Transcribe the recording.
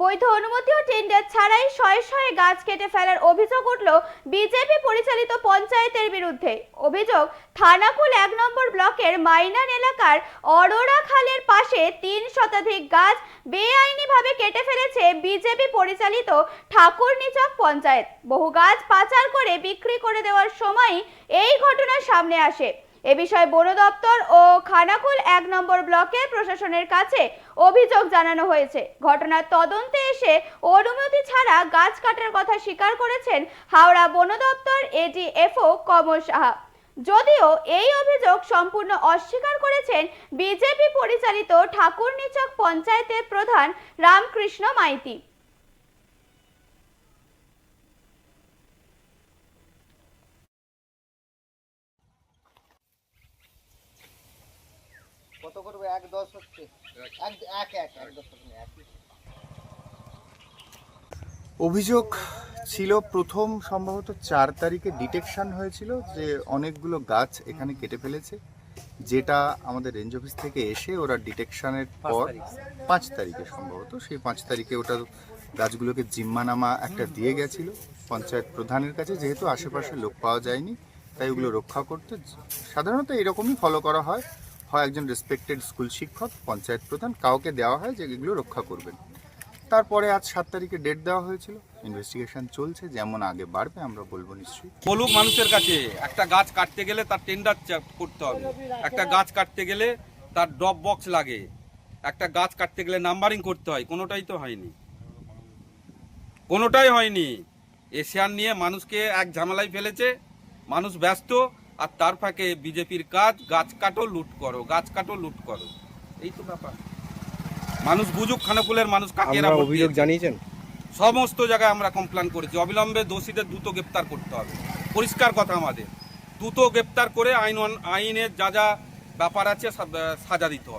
বৈধ অনুমতি ও টেন্ডার ছাড়াই শয়ে শয়ে গাছ কেটে ফেলার অভিযোগ উঠল বিজেপি পরিচালিত পঞ্চায়েতের বিরুদ্ধে। অভিযোগ, থানাকুল এক নম্বর ব্লকের মাইনান এলাকার অরোরা খালের পাশে তিন শতাধিক গাছ বেআইনিভাবে কেটে ফেলেছে বিজেপি পরিচালিত ঠাকুরনিচক পঞ্চায়েত। বহু গাছ পাচার করে বিক্রি করে দেওয়ার সময় এই ঘটনা সামনে আসে। এ বিষয়ে বন দপ্তর ও খানাকুল এক নম্বর ব্লকের প্রশাসনের কাছে অভিযোগ জানানো হয়েছে। ঘটনার তদন্তে এসে অনুমতি ছাড়া গাছ কাটার কথা স্বীকার করেছেন হাওড়া বন দপ্তর এডিএফও কমল সাহা। যদিও এই অভিযোগ সম্পূর্ণ অস্বীকার করেছেন বিজেপি পরিচালিত ঠাকুরনিচক পঞ্চায়েতের প্রধান রামকৃষ্ণ মাইতি। কত করবে? এক দশ হচ্ছে। এক এক এক এক দশ টাকা অভিযোগ ছিল প্রথম সম্ভবত চার তারিখে ডিটেকশন হয়েছিল যে অনেকগুলো গাছ এখানে কেটে ফেলেছে যেটা আমাদের রেঞ্জ অফিস থেকে এসে ওরা ডিটেকশনের পর পাঁচ তারিখে সম্ভবত সেই পাঁচ তারিখে ওটা গাছগুলোকে জিম্মানামা একটা দিয়ে গেছিল পঞ্চায়েত প্রধানের কাছে যেহেতু আশেপাশে লোক পাওয়া যায়নি তাই ওগুলো রক্ষা করতে সাধারণত এরকমই ফলো করা হয়। হয় একজন রেসপেক্টেড স্কুল শিক্ষক, পঞ্চায়েত প্রধান, কাউকে দেওয়া হয় যে এগুলো রক্ষা করবেন। তারপরে আজ সাত তারিখে ডেট দেওয়া হয়েছিল। ইনভেস্টিগেশন চলছে, যেমন আগে বাড়বে, আমরা বলব নিশ্চয়ই। বলুক মানুষের কাছে, একটা গাছ কাটতে গেলে তার টেন্ডার করতে হবে। একটা গাছ কাটতে গেলে তার ড্রপ বক্স লাগে। একটা গাছ কাটতে গেলে নাম্বারিং করতে হয়, কোনোটাই তো হয়নি। কোনোটাই হয়নি। এশিয়ান নিয়ে মানুষকে এক ঝামেলায় ফেলেছে, মানুষ ব্যস্ত আর তার ফাঁকে বিজেপির কাজ গাছ কাটো লুট করো গাছ কাটো লুট করো। এই তো ব্যাপার। মানুষ বুঝুক খানাকুলের মানুষ কাকে অভিযোগ জানিয়েছেন? সমস্ত জায়গায় আমরা কমপ্লেন করেছি। অবিলম্বে দোষীদের দ্রুত গ্রেপ্তার করতে হবে। পরিষ্কার কথা আমাদের। দ্রুত গ্রেপ্তার করে আইন আইনের যা যা ব্যাপার আছে সাজা দিতে হবে।